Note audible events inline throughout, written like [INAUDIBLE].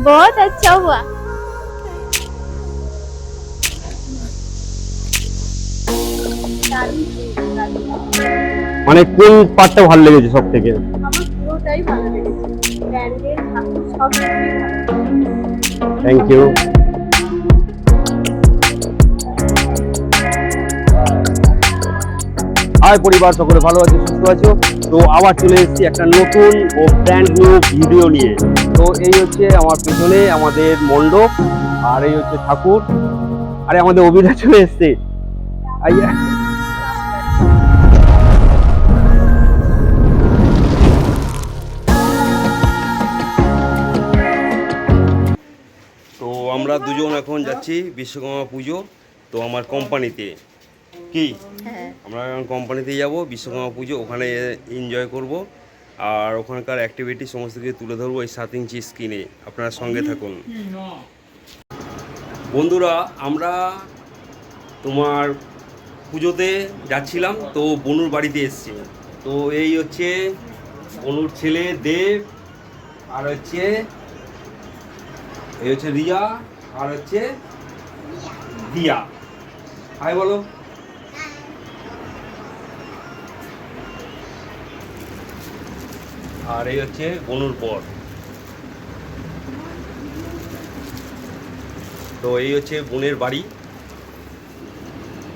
बहुत अच्छा हुआ মানে কোন পার্টটা ভালো লেগেছে সব থেকে আমার পুরোটাই ভালো লেগেছে ব্র্যান্ডের ঠাকুর সব কিছুই ভালো থ্যাংক ইউ হাই পরিবার, সকলে ভালো আছো, সুস্থ আছো। তো আবার চলে এসেছি একটা নতুন ও ব্র্যান্ড নিউ ভিডিও নিয়ে। তো এই হচ্ছে আমার পেছনে আমাদের মণ্ডপ, আর এই হচ্ছে ঠাকুর। আরে, আমাদের অভিনয় চলে এসছে। তো আমরা দুজন এখন যাচ্ছি বিশ্বকর্মা পুজো, তো আমার কোম্পানিতে কি? হ্যাঁ। আমরা কোম্পানিতে যাব বিশ্বকর্মা পুজো ওখানে এনজয় করব। আর ওখানকার অ্যাক্টিভিটি সমস্ত কিছু তুলে ধরবো এই সাত ইঞ্চি স্ক্রিনে আপনারা সঙ্গে থাকুন। বন্ধুরা আমরা তোমার পুজোতে যাচ্ছিলাম তো বনুর বাড়িতে এসছি। তো এই হচ্ছে বনুর ছেলে দেব আর হচ্ছে এই হচ্ছে রিয়া আর হচ্ছে দিয়া হাই বলো। আর এই হচ্ছে বনুর পর তো এই হচ্ছে বোনের বাড়ি।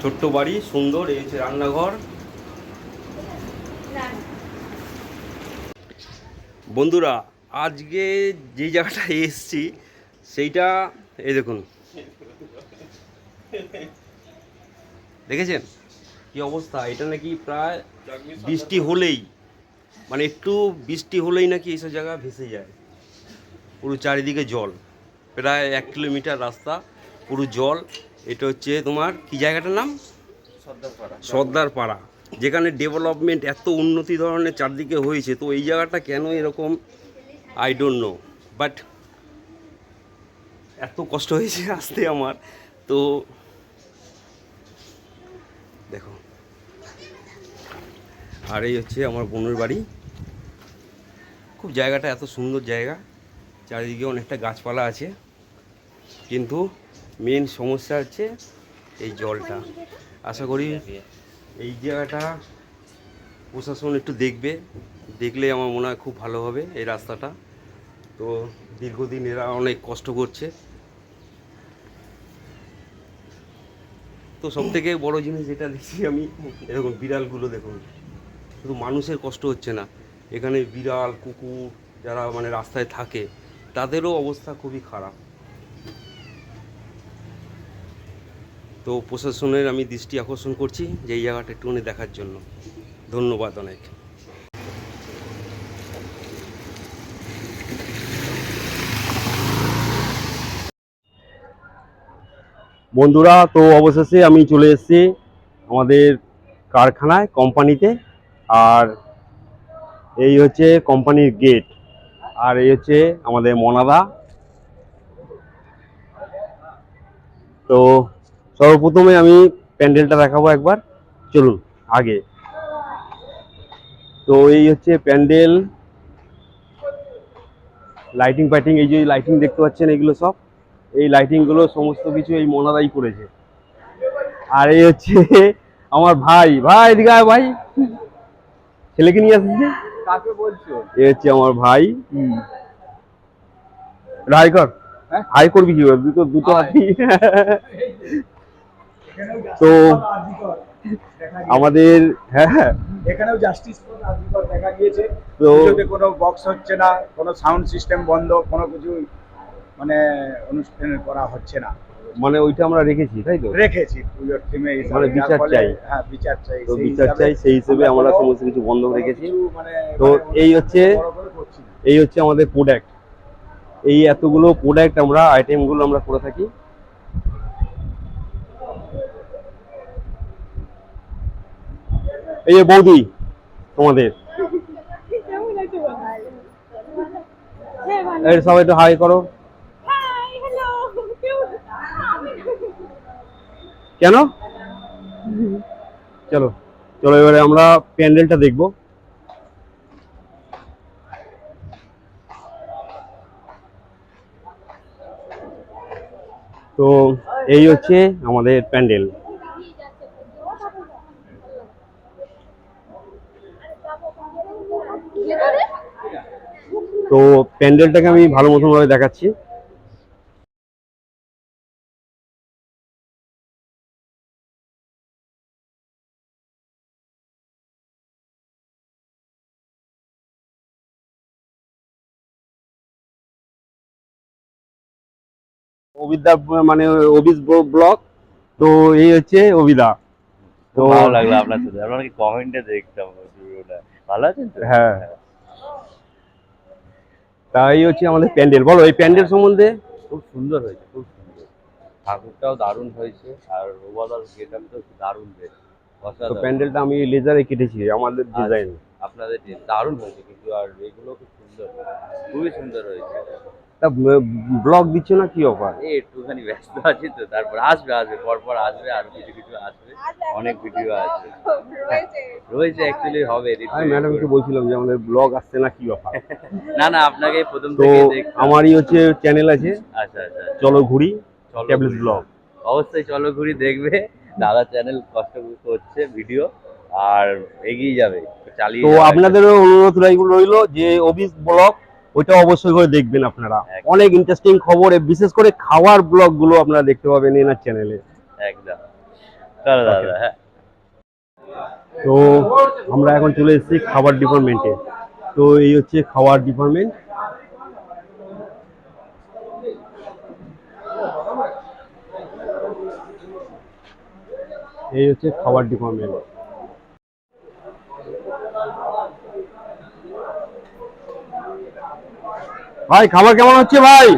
ছোট্ট বাড়ি সুন্দর এই হচ্ছে রান্নাঘর। বন্ধুরা আজকে যে জায়গাটা এসছি সেইটা এই দেখুন। দেখেছেন? কি অবস্থা? এটা নাকি প্রায় বৃষ্টি হলেই। মানে একটু বৃষ্টি হলেই নাকি এইসব জায়গা ভেসে যায়। পুরো চারিদিকে জল। প্রায় এক কিলোমিটার রাস্তা পুরো জল। এটা হচ্ছে তোমার কি জায়গাটার নাম? সর্দার পাড়া যেখানে ডেভেলপমেন্ট এত উন্নতি ধরনের চারদিকে হয়েছে তো এই জায়গাটা কেন এরকম? আই ডোন্ট নো বাট এত কষ্ট হয়েছে আসতে আমার। তো দেখো আর এই হচ্ছে আমার বোনের বাড়ি। খুব জায়গাটা এত সুন্দর জায়গা। চারিদিকে অনেকটা গাছপালা আছে। কিন্তু মেন সমস্যা হচ্ছে এই জলটা। আশা করি এই জায়গাটা প্রশাসন একটু দেখবে। দেখলে আমার মনে হয় খুব ভালো হবে এই রাস্তাটা। তো দীর্ঘদিন এরা অনেক কষ্ট করছে। তো সব থেকে বড় জিনিস যেটা দেখছি আমি, এরকম বিড়ালগুলো দেখুন। শুধু মানুষের কষ্ট হচ্ছে না। এখানে বিড়াল, কুকুর যারা মানে রাস্তায় থাকে, তাদেরও অবস্থা খুবই খারাপ। তো প্রশাসনের আমি দৃষ্টি আকর্ষণ করছি যে এই জায়গাটা একটুখানি দেখার জন্য। ধন্যবাদ অনেক বন্ধুরা, তো অবশেষে আমি চলে এসেছি আমাদের কারখানায়, কোম্পানিতে। আর এই হচ্ছে কোম্পানির গেট আর এই হচ্ছে আমাদের মনাদা। তো সর্বপ্রথমে আমি প্যান্ডেলটা দেখাবো একবার, চলুন আগে। তো এই হচ্ছে প্যান্ডেল লাইটিং ফাইটিং এই যে লাইটিং দেখতে পাচ্ছেন এগুলো সব, এই লাইটিংগুলো সমস্ত কিছু এই মনাদাই করেছে। আর এই হচ্ছে [LAUGHS] আমার ভাই ভাই এদিকে ভাই। ছেলেকে নিয়ে আসিস কাকে বলছো? এ হচ্ছে আমার ভাই। রায় কর। হ্যাঁ? হাই করবি কি করে? দুটো দুটো। হাতি। তো আমাদের হ্যাঁ হ্যাঁ। এখানেও জাস্টিস ফর দেখা গিয়েছে। তো- কোনো বক্স হচ্ছে না কোনো সাউন্ড সিস্টেম বন্ধ কোনো কিছু মানে অনুষ্ঠান করা হচ্ছে না। মানে ওইটা আমরা রেখেছি তাই তো? রেখেছি পুজোর থিমে মানে বিচার চাই। হ্যাঁ বিচার চাই তো সেই বিচার চাই সেই হিসেবে আমরা সমস্ত কিছু বন্ধ রেখেছি। মানে তো মানে এই হচ্ছে-। এই হচ্ছে আমাদের প্রোডাক্ট এই এতগুলো প্রোডাক্ট আমরা আইটেমগুলো আমরা করে থাকি। এই যে বৌদি তোমাদের। [LAUGHS] সবাই একটু হাই করো হাই হ্যালো কেমন আমি কেন? চলো চলো, এবারে আমরা প্যান্ডেলটা দেখব। তো এই হচ্ছে আমাদের প্যান্ডেল। তো প্যান্ডেলটাকে আমি ভালো মতন ভাবে দেখাচ্ছি। অবিদ্যা মানে তো এই হচ্ছে অবিদা তো ভালো লাগল আপনার সাথে। আপনার কি কমেন্টে দেখতাম ভালো আছেন তো? হ্যাঁ। তাই হচ্ছে আমাদের প্যান্ডেল। বলো এই প্যান্ডেল সম্বন্ধে? খুব সুন্দর হয়েছে খুব সুন্দর। ঠাকুরটাও দারুণ হয়েছে আর ওভারঅল গেটআপ তো দারুণ তো প্যান্ডেলটা আমি লেজারে কেটেছি আমাদের ডিজাইন আপনাদের যে দারুণ হয়েছে কিন্তু আর এগুলো খুব সুন্দর। খুবই সুন্দর হয়েছে। তা ব্লগ দিচ্ছ না কি অফার এই একটুখানি ব্যস্ত আছি তো তারপর আসবে আসবে পরপর আসবে আর কিছু কিছু আসবে অনেক ভিডিও আছে। রয়েছে। অ্যাকচুয়ালি হবে আমি। ম্যাডামকে বলছিলাম যে আমাদের ব্লগ আসছে না কি অফার না না আপনাকে প্রথম তো থেকে আমারই হচ্ছে চ্যানেল আছে। আচ্ছা আচ্ছা চলো ঘুরি ট্যাবলেট ব্লগ অবশ্যই চলো ঘুরি দেখবে। দাদা চ্যানেল কষ্ট করছে ভিডিও আর এগিয়ে যাবে চালিয়ে তো। আপনাদেরও অনুরোধ রইল- রইল যে অবিস ব্লগ ওইটা অবশ্যই করে দেখবেন আপনারা। অনেক ইন্টারেস্টিং খবর বিশেষ করে খাওয়ার ব্লগগুলো আপনারা দেখতে পাবেন এনার চ্যানেলে একদম। হ্যাঁ। তো আমরা এখন চলে এসেছি খাবার ডিপার্টমেন্টে তো এই হচ্ছে খাবার ডিপার্টমেন্ট এই হচ্ছে খাবার ডিপার্টমেন্ট ভাই খাবার কেমন হচ্ছে ভাই?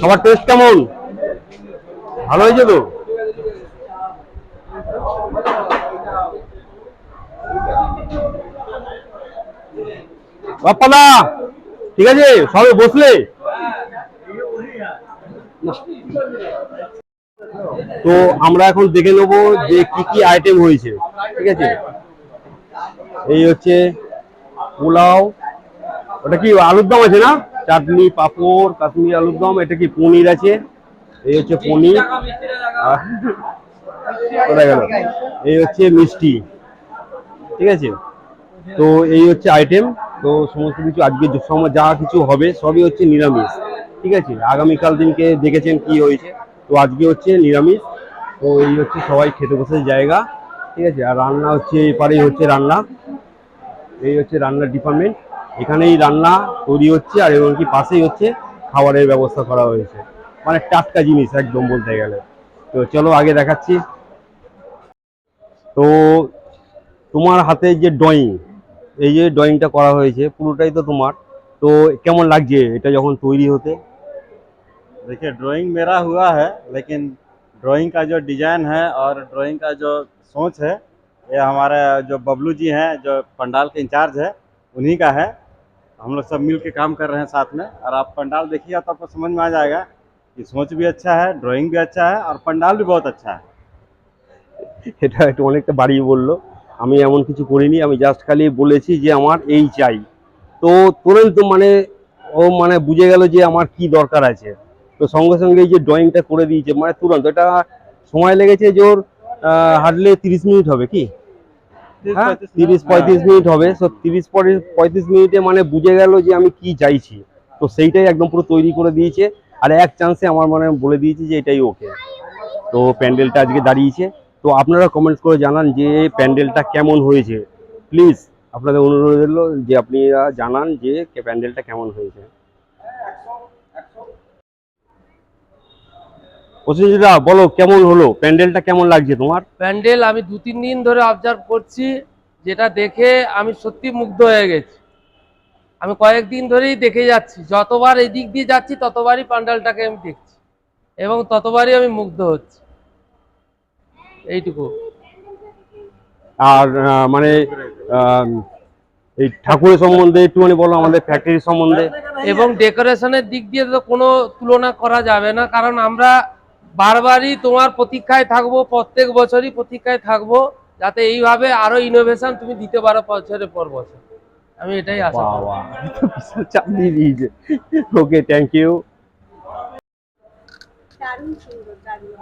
খাবার টেস্ট কেমন? ভালো হয়েছে তো? বাপ্পাদা, ঠিক আছে? সবে বসলে। তো আমরা এখন দেখে নেব যে কি কি আইটেম হয়েছে, ঠিক আছে? এই হচ্ছে পোলাও, ওটা কি আলুর দম আছে না? চাটনি, পাঁপড়, কাশ্মীরি আলুর দম, এটা কি পনির আছে? এই হচ্ছে পনির। গেল? এই হচ্ছে মিষ্টি, ঠিক আছে? তো এই হচ্ছে আইটেম তো সমস্ত কিছু আজকে সময় যা কিছু হবে সবই হচ্ছে নিরামিষ, ঠিক আছে? আগামীকাল দিনকে দেখেছেন কি হয়েছে? তো আজকে হচ্ছে নিরামিষ, তো এই হচ্ছে সবাই খেতে বসে জায়গা, ঠিক আছে? আর রান্না হচ্ছে এপারেই হচ্ছে রান্না, এই হচ্ছে রান্নার ডিপার্টমেন্ট এখানেই রান্না তৈরি হচ্ছে আর এমনকি পাশেই হচ্ছে খাবারের ব্যবস্থা করা হয়েছে। মানে টাটকা জিনিস একদম বলতে গেলে। তো চলো আগে দেখাচ্ছি। তো তোমার হাতে যে ড্রয়িং এই যে ড্রয়িংটা করা হয়েছে পুরোটাই তো তোমার তো কেমন লাগছে এটা যখন তৈরি হতে देखिए ड्राइंग मेरा हुआ है लेकिन ड्राइंग का जो डिजाइन है और ड्राइंग का जो सोच है ये हमारे जो बबलू जी हैं जो पंडाल के इंचार्ज है उन्हीं का है हम लोग सब मिल के काम कर रहे हैं साथ में और आप पंडाल देखिएगा तो आपको समझ में आ जाएगा कि सोच भी अच्छा है ड्राइंग भी अच्छा है और पंडाल भी बहुत अच्छा है [LAUGHS] এটা একটু অনেকটা বাড়িয়ে বললো আমি এমন কিছু করিনি আমি জাস্ট খালি বলেছি যে আমার এই চাই। তো তুরন্ত মানে ও মানে বুঝে গেল যে আমার কি দরকার আছে। তো সঙ্গে সঙ্গে এই যে ড্রয়িংটা করে দিয়েছে মানে তুরন্ত এটা সময় লেগেছে যে ওর হার্ডলি তিরিশ মিনিট হবে কি? হ্যাঁ তিরিশ পঁয়ত্রিশ মিনিট হবে। সো তিরিশ পঁয়ত্রিশ মিনিটে মানে বুঝে গেল যে আমি কি চাইছি। তো সেইটাই একদম পুরো তৈরি করে দিয়েছে। আর এক চান্সে আমার মানে বলে দিয়েছে যে এটাই ওকে তো প্যান্ডেলটা আজকে দাঁড়িয়েছে। তো আপনারা কমেন্টস করে জানান যে প্যান্ডেলটা কেমন হয়েছে। প্লিজ আপনাদের অনুরোধ হলো যে আপনারা জানান যে প্যান্ডেলটা কেমন হয়েছে। প্রসেনজিৎদা বলো কেমন হলো? প্যান্ডেলটা কেমন লাগছে তোমার? প্যান্ডেল আমি দু তিন দিন ধরে অবজার্ভ করছি, যেটা দেখে আমি সত্যি মুগ্ধ হয়ে গেছি। আমি কয়েকদিন ধরেই দেখে যাচ্ছি, যতবার এই দিক দিয়ে যাচ্ছি, ততবারই প্যান্ডেলটাকে আমি দেখছি এবং ততবারই আমি মুগ্ধ হচ্ছি। এইটুকু। আর আহ, মানে আহ, এই ঠাকুরের সম্বন্ধে একটুখানি বলো আমাদের ফ্যাক্টরি সম্বন্ধে। এবং ডেকোরেশনের দিক দিয়ে তো কোনো তুলনা করা যাবে না কারণ আমরা বারবারই তোমার প্রতীক্ষায় থাকব প্রত্যেক বছরই প্রতীক্ষায় থাকব যাতে এইভাবে আরও ইনোভেশন তুমি দিতে পারো বছরের পর বছর। আমি এটাই আশা দিয়েছে। ওকে থ্যাংক ইউ দারুণ সুন্দর দারুণ।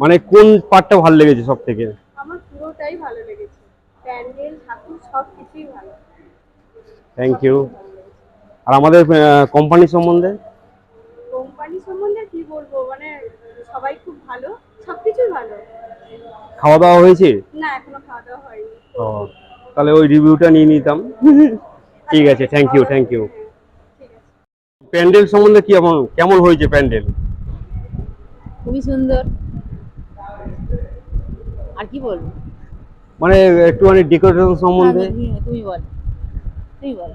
মানে কোন পার্টটা ভালো লেগেছে সব থেকে আমার পুরোটাই ভালো লেগেছে। প্যান্ডেল ঠাকুর সব কিছুই ভালো থ্যাংক ইউ আর আমাদের কোম্পানি সম্বন্ধে? কোম্পানি সম্বন্ধে কি বলব? মানে সবাই খুব ভালো সব কিছুই ভালো। খাওয়া দাওয়া হয়েছে? না এখনও খাওয়া দাওয়া হয়নি। ও তাহলে ওই রিভিউটা নিয়ে নিতাম। ঠিক আছে thank you thank you pandal সম্বন্ধে কি কেমন কেমন হয়েছে প্যান্ডেল? খুবই সুন্দর। আর কি বলব? মানে একটুখানি ডেকোরেশন সম্বন্ধে? না, তুমি- বল। তুমি বল।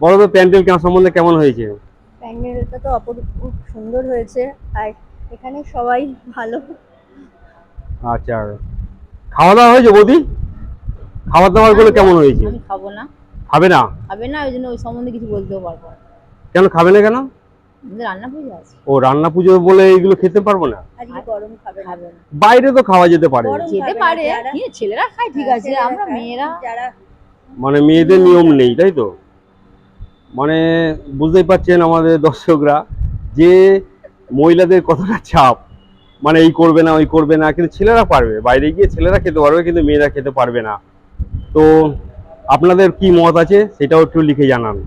বলো তো প্যান্ডেল কেমন সম্বন্ধে কেমন হয়েছে? প্যান্ডেলটা তো অপরূপ খুব সুন্দর হয়েছে। আর এখানে সবাই ভালো। আচ্ছা। খাওয়া দাওয়া হয়েছে বৌদি? খাবার দাবারগুলো কেমন হয়েছে? আমি খাব না। খাবে না? খাবে না ওই জন্য ওই সম্বন্ধে কিছু বলতেও পারব না। কেন খাবে না কেন? রান্না পুজো আছে। ও রান্না পুজো বলে এইগুলো খেতে পারব না? আজকে গরম খাবে না। বাইরে তো খাওয়া যেতে পারে। যেতে পারে। যারা- ছেলেরা খায় ঠিক আছে আমরা মেয়েরা যারা মানে মেয়েদের নিয়ম নেই তাই তো? মানে বুঝতেই পারছেন আমাদের দর্শকরা যে মহিলাদের কতটা চাপ। মানে এই করবে না ওই করবে না কিন্তু ছেলেরা পারবে। বাইরে গিয়ে ছেলেরা খেতে পারবে কিন্তু মেয়েরা খেতে পারবে না। তো আপনাদের কি মত আছে? সেটাও একটু লিখে জানান।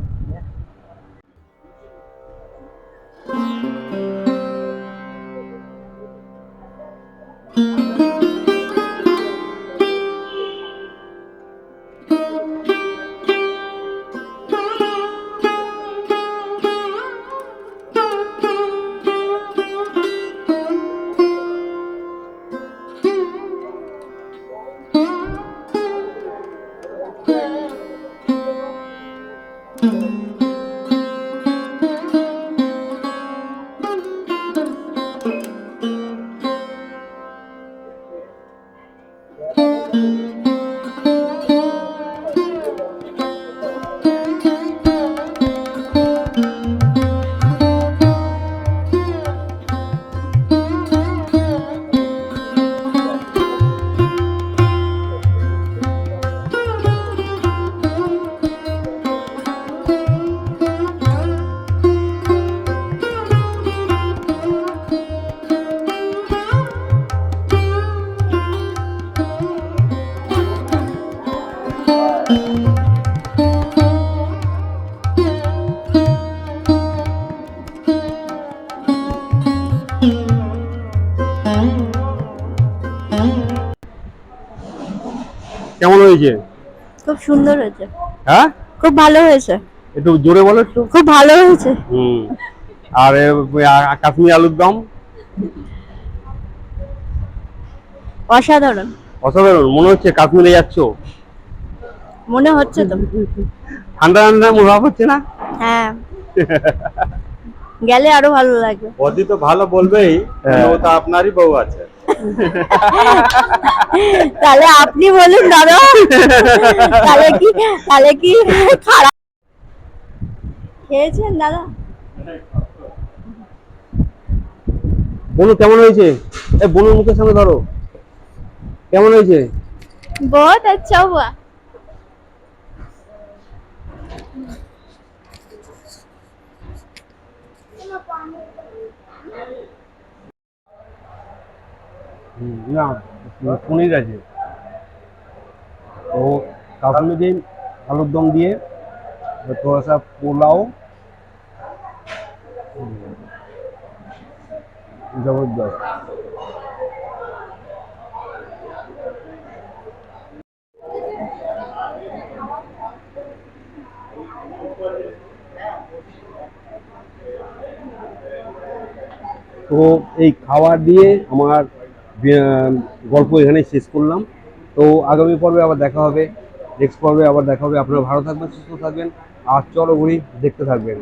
হয়েছে? খুব সুন্দর হয়েছে। হ্যাঁ? খুব ভালো হয়েছে। একটু জোরে বলো একটু। খুব ভালো হয়েছে। হুম। আর কাশ্মীরি আলুর দম? অসাধারণ। অসাধারণ। মনে হচ্ছে কাশ্মীরে যাচ্ছ? মনে হচ্ছে তো। ঠান্ডা ঠান্ডা মনে হচ্ছে না? হ্যাঁ। [LAUGHS] গেলে আরও ভালো লাগবে। বৌদি তো ভালো বলবেই। হ্যাঁ। ও তো আপনারই বউ আছে। তাহলে আপনি বলুন দাদা। তাহলে কি তাহলে কি খারাপ? খেয়েছেন দাদা? বনু কেমন হয়েছে? এ বনুর মুখের সামনে ধরো। কেমন হয়েছে? বহুত আচ্ছা হুয়া। না পনির আছে তো কাশ্মীরি আলুর দম দিয়ে थोड़ा सा পোলাও জবরদস্ত তো এই খাবার দিয়ে আমার আহ, গল্প এখানেই শেষ করলাম। তো আগামী পর্বে আবার দেখা হবে নেক্সট পর্বে আবার দেখা হবে। আপনারা ভালো থাকবেন, সুস্থ থাকবেন। আর চলো ঘুরি, দেখতে থাকবেন।